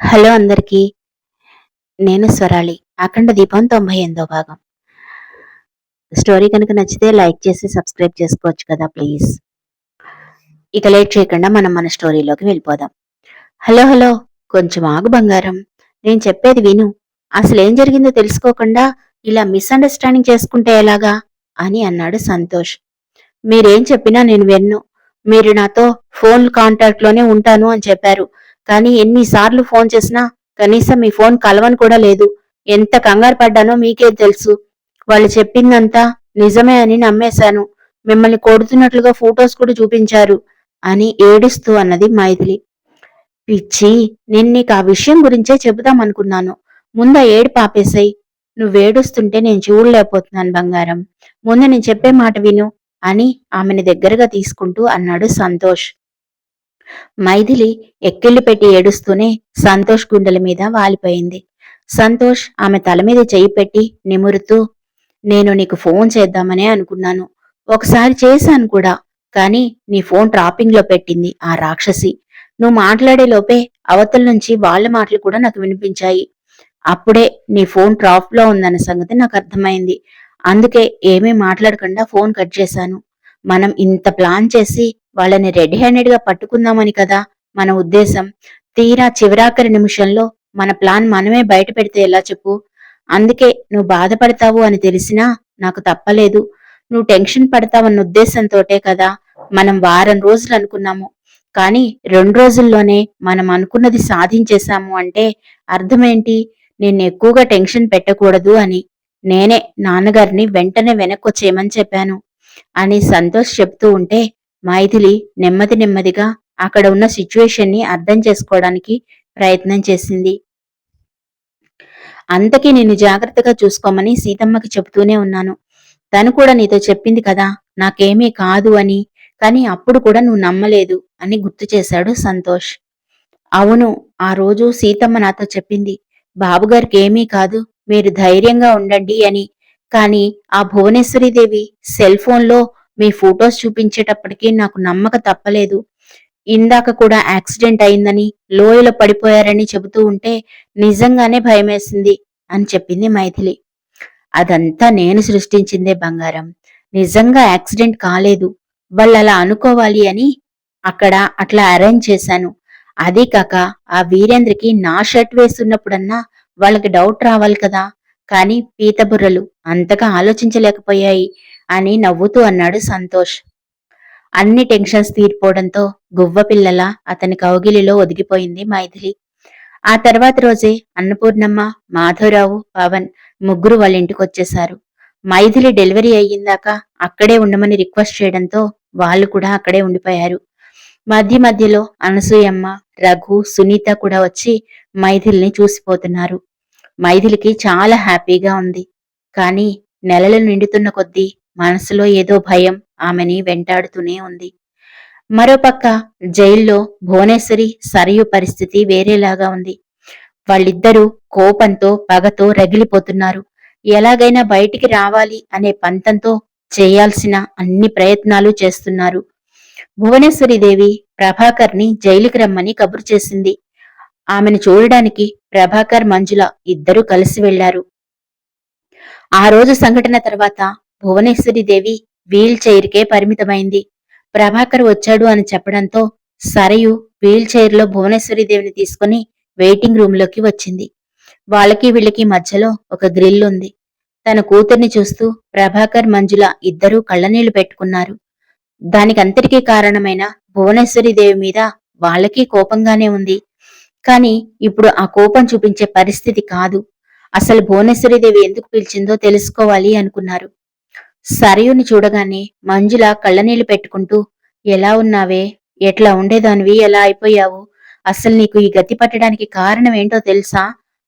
Hello అందరికీ. నేను స్వరాళి. అఖండ దీపం తొంభై ఎనిమిదో భాగం. స్టోరీ కనుక నచ్చితే లైక్ చేసి సబ్స్క్రైబ్ చేసుకోవచ్చు కదా ప్లీజ్. ఇక లేట్ చేయకుండా మనం మన స్టోరీలోకి వెళ్ళిపోదాం. Hello hello. కొంచెం ఆగు బంగారం. నేను చెప్పేది విను. అసలు ఏం జరిగిందో తెలుసుకోకుండా ఇలా మిస్అండర్స్టాండింగ్ చేసుకుంటే ఎలాగా? అని అన్నాడు సంతోష్. మీరేం చెప్పినా నేను విన్ను. మీరు నాతో ఫోన్ కాంటాక్ట్లోనే ఉంటాను అని చెప్పారు. కానీ ఎన్నిసార్లు ఫోన్ చేసినా కనీసం మీ ఫోన్ కలవని కూడా లేదు. ఎంత కంగారు పడ్డానో మీకే తెలుసు. వాళ్ళు చెప్పిందంతా నిజమే అని నమ్మేశాను. మిమ్మల్ని కొడుతున్నట్లుగా ఫొటోస్ కూడా చూపించారు అని ఏడుస్తూ అన్నది మైథిలి. పిచ్చి నేను నీకు ఆ విషయం గురించే చెబుదామనుకున్నాను ముందా ఏడు పాపేశాయి నువ్వేడుస్తుంటే నేను చూడలేకపోతున్నాను బంగారం. ముందు నేను చెప్పే మాట విను అని ఆమెని దగ్గరగా తీసుకుంటూ అన్నాడు సంతోష్. మైథిలి ఎక్కిళ్ళు పెట్టి ఏడుస్తూనే సంతోష్ గుండెల మీద వాలిపోయింది. సంతోష్ ఆమె తల మీద చేయి పెట్టి నిమురుతూ నేను నీకు ఫోన్ చేద్దామనే అనుకున్నాను. ఒకసారి చేశాను కూడా కానీ నీ ఫోన్ ట్రాపింగ్లో పెట్టింది ఆ రాక్షసి. నువ్వు మాట్లాడే లోపే అవతల నుంచి వాళ్ళ మాటలు కూడా నాకు వినిపించాయి. అప్పుడే నీ ఫోన్ ట్రాప్లో ఉందన్న సంగతి నాకు అర్థమైంది. అందుకే ఏమీ మాట్లాడకుండా ఫోన్ కట్ చేశాను. మనం ఇంత ప్లాన్ చేసి వాళ్ళని రెడ్ హ్యాండెడ్గా పట్టుకుందామని కదా మన ఉద్దేశం. తీరా చివరాఖరి నిమిషంలో మన ప్లాన్ మనమే బయట పెడితే ఎలా చెప్పు? అందుకే నువ్వు బాధపడతావు అని తెలిసినా నాకు తప్పలేదు. నువ్వు టెన్షన్ పడతావన్న ఉద్దేశంతోటే కదా మనం వారం రోజులు అనుకున్నాము. కానీ రెండు రోజుల్లోనే మనం అనుకున్నది సాధించేశాము అంటే అర్థమేంటి? నిన్ను ఎక్కువగా టెన్షన్ పెట్టకూడదు అని. నేనే నాన్నగారిని వెంటనే వెనక్కొచ్చేయమని చెప్పాను. అని సంతోష్ చెప్తూ ఉంటే మైథిలి నెమ్మది నెమ్మదిగా అక్కడ ఉన్న సిచ్యువేషన్ని అర్థం చేసుకోవడానికి ప్రయత్నం చేసింది. అంతకీ నిన్ను జాగ్రత్తగా చూసుకోమని సీతమ్మకి చెబుతూనే ఉన్నాను. తను కూడా నీతో చెప్పింది కదా నాకేమీ కాదు అని కానీ అప్పుడు కూడా నువ్వు నమ్మలేదు అని గుర్తు చేశాడు సంతోష్. అవును ఆ రోజు సీతమ్మ నాతో చెప్పింది బాబుగారికి ఏమీ కాదు మీరు ధైర్యంగా ఉండండి అని. కానీ ఆ భువనేశ్వరీదేవి సెల్ ఫోన్లో మీ ఫొటోస్ చూపించేటప్పటికీ నాకు నమ్మక తప్పలేదు. ఇందాక కూడా యాక్సిడెంట్ అయిందని లోయలో పడిపోయారని చెబుతూ ఉంటే నిజంగానే భయమేసింది అని చెప్పింది మైథిలి. అదంతా నేను సృష్టించిందే బంగారం. నిజంగా యాక్సిడెంట్ కాలేదు. వాళ్ళు అలా అనుకోవాలి అని అక్కడ అట్లా అరేంజ్ చేశాను. అదే కాక ఆ వీరేంద్రకి నా షర్ట్ వేస్తున్నప్పుడన్నా వాళ్ళకి డౌట్ రావాలి కదా. కానీ పీతబుర్రలు అంతగా ఆలోచించలేకపోయాయి. అని నవ్వుతూ అన్నాడు సంతోష్. అన్ని టెన్షన్స్ తీరిపోవడంతో గువ్వ పిల్లల అతని కౌగిలిలో ఒదిగిపోయింది మైథిలి. ఆ తర్వాత రోజే అన్నపూర్ణమ్మ మాధవరావు పవన్ ముగ్గురు వాళ్ళ ఇంటికి వచ్చేశారు. మైథిలి డెలివరీ అయ్యిందాక అక్కడే ఉండమని రిక్వెస్ట్ చేయడంతో వాళ్ళు కూడా అక్కడే ఉండిపోయారు. మధ్య మధ్యలో అనసూయమ్మ రఘు సునీత కూడా వచ్చి మైథిలిని చూసిపోతున్నారు. మైథిలికి చాలా హ్యాపీగా ఉంది. కానీ నెలలు నిండుతున్న కొద్దీ మనసులో ఏదో భయం ఆమెని వెంటాడుతూనే ఉంది. మరోపక్క జైల్లో భువనేశ్వరి సరియు పరిస్థితి వేరేలాగా ఉంది. వాళ్ళిద్దరూ కోపంతో పగతో రగిలిపోతున్నారు. ఎలాగైనా బయటికి రావాలి అనే పంతంతో చేయాల్సిన అన్ని ప్రయత్నాలు చేస్తున్నారు. భువనేశ్వరిదేవి ప్రభాకర్ని జైలుకి రమ్మని కబురు చేసింది. ఆమెను చూడడానికి ప్రభాకర్ మంజుల ఇద్దరూ కలిసి వెళ్ళారు. ఆ రోజు సంఘటన తర్వాత భువనేశ్వరిదేవి వీల్ చైర్కే పరిమితమైంది. ప్రభాకర్ వచ్చాడు అని చెప్పడంతో సరయు వీల్ చైర్లో భువనేశ్వరిదేవిని తీసుకుని వెయిటింగ్ రూమ్లోకి వచ్చింది. వాళ్ళకి వీళ్ళకి మధ్యలో ఒక గ్రిల్ ఉంది. తన కూతుర్ని చూస్తూ ప్రభాకర్ మంజుల ఇద్దరూ కళ్ళనీళ్ళు పెట్టుకున్నారు. దానికంతటికీ కారణమైన భువనేశ్వరిదేవి మీద వాళ్ళకి కోపంగానే ఉంది. కాని ఇప్పుడు ఆ కోపం చూపించే పరిస్థితి కాదు. అసలు భువనేశ్వరిదేవి ఎందుకు పిలిచిందో తెలుసుకోవాలి అనుకున్నారు. సరయుని చూడగానే మంజుల కళ్ళనీళ్ళు పెట్టుకుంటూ ఎలా ఉన్నావే? ఎట్లా ఉండేదానివి? ఎలా అయిపోయావు? అసలు నీకు ఈ గతి పట్టడానికి కారణం ఏంటో తెలుసా?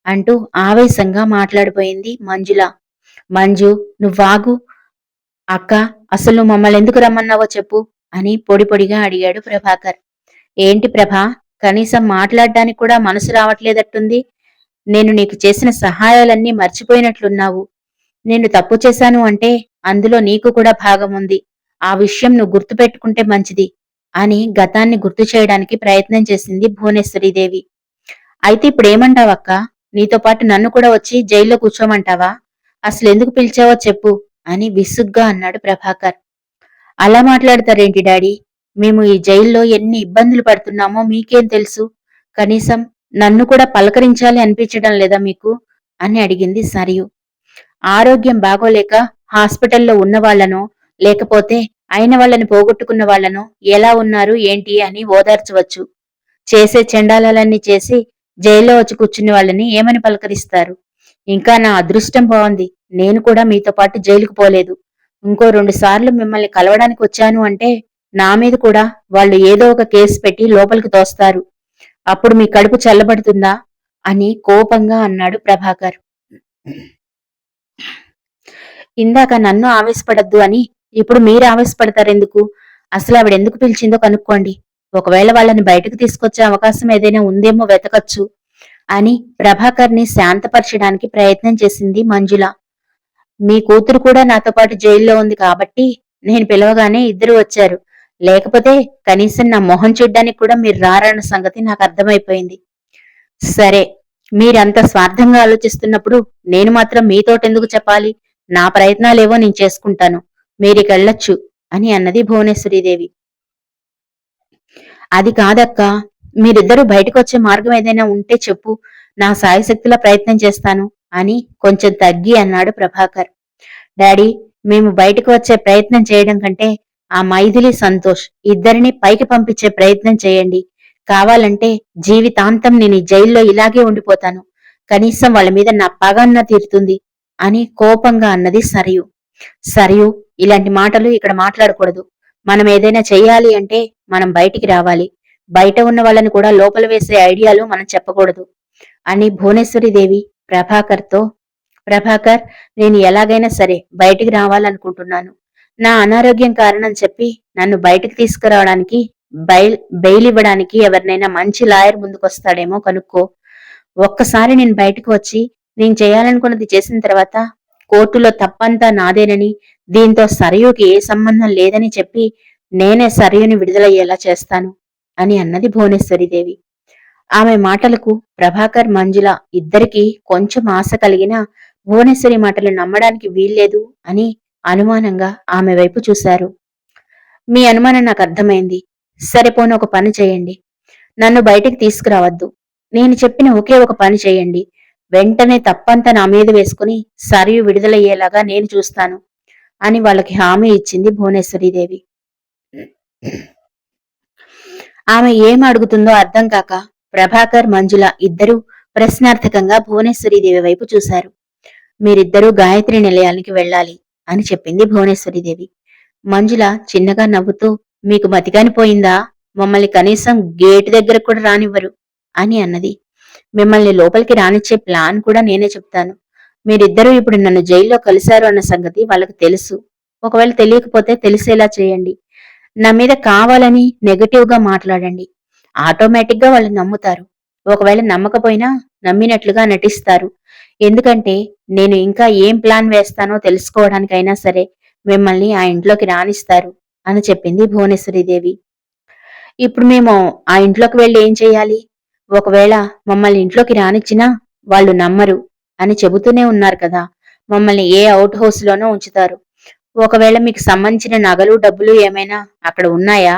అంటూ ఆవేశంగా మాట్లాడిపోయింది మంజుల. మంజు నువ్వాగు అక్క అసలు మమ్మల్ని ఎందుకు రమ్మన్నావో చెప్పు అని పొడి పొడిగా అడిగాడు ప్రభాకర్. ఏంటి ప్రభా? కనీసం మాట్లాడడానికి కూడా మనసు రావట్లేదట్టుంది. నేను నీకు చేసిన సహాయాలన్నీ మర్చిపోయినట్లున్నావు. నేను తప్పు చేశాను అంటే అందులో నీకు కూడా భాగం ఉంది. ఆ విషయం నువ్వు గుర్తుపెట్టుకుంటే మంచిది అని గతాన్ని గుర్తు చేయడానికి ప్రయత్నం చేసింది భువనేశ్వరీదేవి అయితే ఇప్పుడు ఏమంటావక్క నీతో పాటు నన్ను కూడా వచ్చి జైల్లో కూర్చోమంటావా? అసలు ఎందుకు పిలిచావో చెప్పు అని విసుగ్గా అన్నాడు ప్రభాకర్. అలా మాట్లాడతారేంటి డాడీ? మేము ఈ జైల్లో ఎన్ని ఇబ్బందులు పడుతున్నామో మీకేం తెలుసు? కనీసం నన్ను కూడా పలకరించాలి అనిపించడం లేదా మీకు? అని అడిగింది సరియు. ఆరోగ్యం బాగోలేక హాస్పిటల్లో ఉన్న వాళ్ళనో లేకపోతే అయిన వాళ్ళని పోగొట్టుకున్న వాళ్ళను ఎలా ఉన్నారు ఏంటి అని ఓదార్చవచ్చు. చేసే చెండాలన్నీ చేసి జైల్లో వచ్చి కూర్చున్న వాళ్ళని ఏమని పలకరిస్తారు? ఇంకా నా అదృష్టం బాగుంది. నేను కూడా మీతో పాటు జైలుకు పోలేదు. ఇంకో రెండు సార్లు మిమ్మల్ని కలవడానికి వచ్చాను అంటే నా మీద కూడా వాళ్ళు ఏదో ఒక కేసు పెట్టి లోపలికి తోస్తారు. అప్పుడు మీ కడుపు చల్లబడుతుందా? అని కోపంగా అన్నాడు ప్రభాకర్. ఇందాక నన్ను ఆవేశపడద్దు అని ఇప్పుడు మీరు ఆవేశపడతారెందుకు? అసలు ఆవిడ ఎందుకు పిలిచిందో కనుక్కోండి. ఒకవేళ వాళ్ళని బయటకు తీసుకొచ్చే అవకాశం ఏదైనా ఉందేమో వెతకచ్చు. అని ప్రభాకర్ని శాంతపరచడానికి ప్రయత్నం చేసింది మంజుల. మీ కూతురు కూడా నాతో పాటు జైల్లో ఉంది కాబట్టి నేను పిలవగానే ఇద్దరు వచ్చారు. లేకపోతే కనీసం నా మొహం చూడ్డానికి కూడా మీరు రారన్న సంగతి నాకు అర్థమైపోయింది. సరే మీరంత స్వార్థంగా ఆలోచిస్తున్నప్పుడు నేను మాత్రం మీతోటెందుకు చెప్పాలి? నా ప్రయత్నాలేవో నేను చేసుకుంటాను. మీరికెళ్ళొచ్చు అని అన్నది భువనేశ్వరీదేవి. అది కాదక్క. మీరిద్దరూ బయటకు వచ్చే మార్గం ఏదైనా ఉంటే చెప్పు. నా సాయశక్తిలా ప్రయత్నం చేస్తాను అని కొంచెం తగ్గి అన్నాడు ప్రభాకర్. డాడీ మేము బయటకు వచ్చే ప్రయత్నం చేయడం కంటే ఆ మైథిలి సంతోష్ ఇద్దరిని పైకి పంపించే ప్రయత్నం చేయండి. కావాలంటే జీవితాంతం నేను ఈ జైల్లో ఇలాగే ఉండిపోతాను. కనీసం వాళ్ళ మీద నా పగన్న తీరుతుంది అని కోపంగా అన్నది సరియు. సరియు ఇలాంటి మాటలు ఇక్కడ మాట్లాడకూడదు. మనం ఏదైనా చేయాలి అంటే మనం బయటికి రావాలి. బయట ఉన్న వాళ్ళని కూడా లోపల వేసే ఐడియాలు మనం చెప్పకూడదు. అని భువనేశ్వరి ప్రభాకర్తో ప్రభాకర్ నేను ఎలాగైనా సరే బయటికి రావాలనుకుంటున్నాను. నా అనారోగ్యం కారణం చెప్పి నన్ను బయటకు తీసుకురావడానికి బైల్ బెయిల్ ఇవ్వడానికి ఎవరినైనా మంచి లాయర్ ముందుకొస్తాడేమో కనుక్కో. ఒక్కసారి నేను బయటకు వచ్చి నేను చేయాలనుకున్నది చేసిన తర్వాత కోర్టులో తప్పంతా నాదేనని దీంతో సరయుకి ఏ సంబంధం లేదని చెప్పి నేనే సరయుని విడుదలయ్యేలా చేస్తాను అని అన్నది భువనేశ్వరిదేవి. ఆమె మాటలకు ప్రభాకర్ మంజుల ఇద్దరికీ కొంచెం ఆశ కలిగిన భువనేశ్వరి మాటలు నమ్మడానికి వీల్లేదు అని అనుమానంగా ఆమె వైపు చూశారు. మీ అనుమానం నాకు అర్థమైంది. సరిపోని ఒక పని చేయండి. నన్ను బయటికి తీసుకురావద్దు. నేను చెప్పిన ఒకే ఒక పని చేయండి. వెంటనే తప్పంతా నా మీద వేసుకుని సరియు విడుదలయ్యేలాగా నేను చూస్తాను అని వాళ్ళకి హామీ ఇచ్చింది భువనేశ్వరీదేవి. ఆమె ఏం అడుగుతుందో అర్థం కాక ప్రభాకర్ మంజుల ఇద్దరూ ప్రశ్నార్థకంగా భువనేశ్వరీదేవి వైపు చూశారు. మీరిద్దరూ గాయత్రి నిలయానికి వెళ్ళాలి అని చెప్పింది భువనేశ్వరీదేవి. మంజుల చిన్నగా నవ్వుతూ మీకు మతిగానిపోయిందా మమ్మల్ని కనీసం గేటు దగ్గర కూడా రానివ్వరు అని అన్నది. మిమ్మల్ని లోపలికి రానిచ్చే ప్లాన్ కూడా నేనే చెప్తాను. మీరిద్దరూ ఇప్పుడు నన్ను జైల్లో కలిశారు అన్న సంగతి వాళ్ళకి తెలుసు. ఒకవేళ తెలియకపోతే తెలిసేలా చేయండి. నా మీద కావాలని నెగటివ్గా మాట్లాడండి. ఆటోమేటిక్గా వాళ్ళు నమ్ముతారు. ఒకవేళ నమ్మకపోయినా నమ్మినట్లుగా నటిస్తారు. ఎందుకంటే నేను ఇంకా ఏం ప్లాన్ వేస్తానో తెలుసుకోవడానికైనా సరే మిమ్మల్ని ఆ ఇంట్లోకి రానిస్తారు. అని చెప్పింది భువనేశ్వరీదేవి ఇప్పుడు మేము ఆ ఇంట్లోకి వెళ్ళి ఏం చేయాలి? ఒకవేళ మమ్మల్ని ఇంట్లోకి రానిచ్చినా వాళ్ళు నమ్మరు అని చెబుతూనే ఉన్నారు కదా. మమ్మల్ని ఏ అవుట్ హౌస్ లోనో ఉంచుతారు. ఒకవేళ మీకు సంబంధించిన నగలు డబ్బులు ఏమైనా అక్కడ ఉన్నాయా?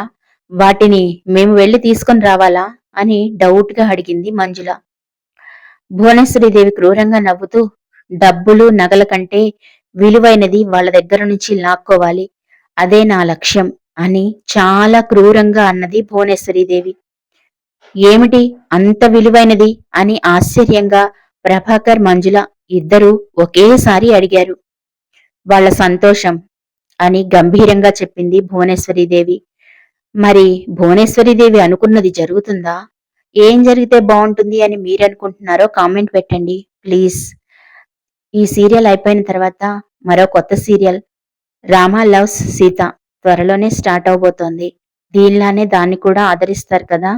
వాటిని మేము వెళ్ళి తీసుకొని రావాలా? అని డౌట్గా అడిగింది మంజుల. భువనేశ్వరీదేవి క్రూరంగా నవ్వుతూ డబ్బులు నగల కంటే విలువైనది వాళ్ళ దగ్గర నుంచి లాక్కోవాలి. అదే నా లక్ష్యం అని చాలా క్రూరంగా అన్నది భువనేశ్వరీదేవి. ఏమిటి అంత విలువైనది అని ఆశ్చర్యంగా ప్రభాకర్ మంజుల ఇద్దరూ ఒకేసారి అడిగారు. వాళ్ళ సంతోషం అని గంభీరంగా చెప్పింది భువనేశ్వరీదేవి. మరి భువనేశ్వరీదేవి అనుకున్నది జరుగుతుందా? ఏం జరిగితే బాగుంటుంది అని మీరు అనుకుంటున్నారో కామెంట్ పెట్టండి ప్లీజ్. ఈ సీరియల్ అయిపోయిన తర్వాత మరో కొత్త సీరియల్ రామా లవ్స్ సీత త్వరలోనే స్టార్ట్ అవబోతోంది. దీనిలానే దాన్ని కూడా ఆదరిస్తారు కదా?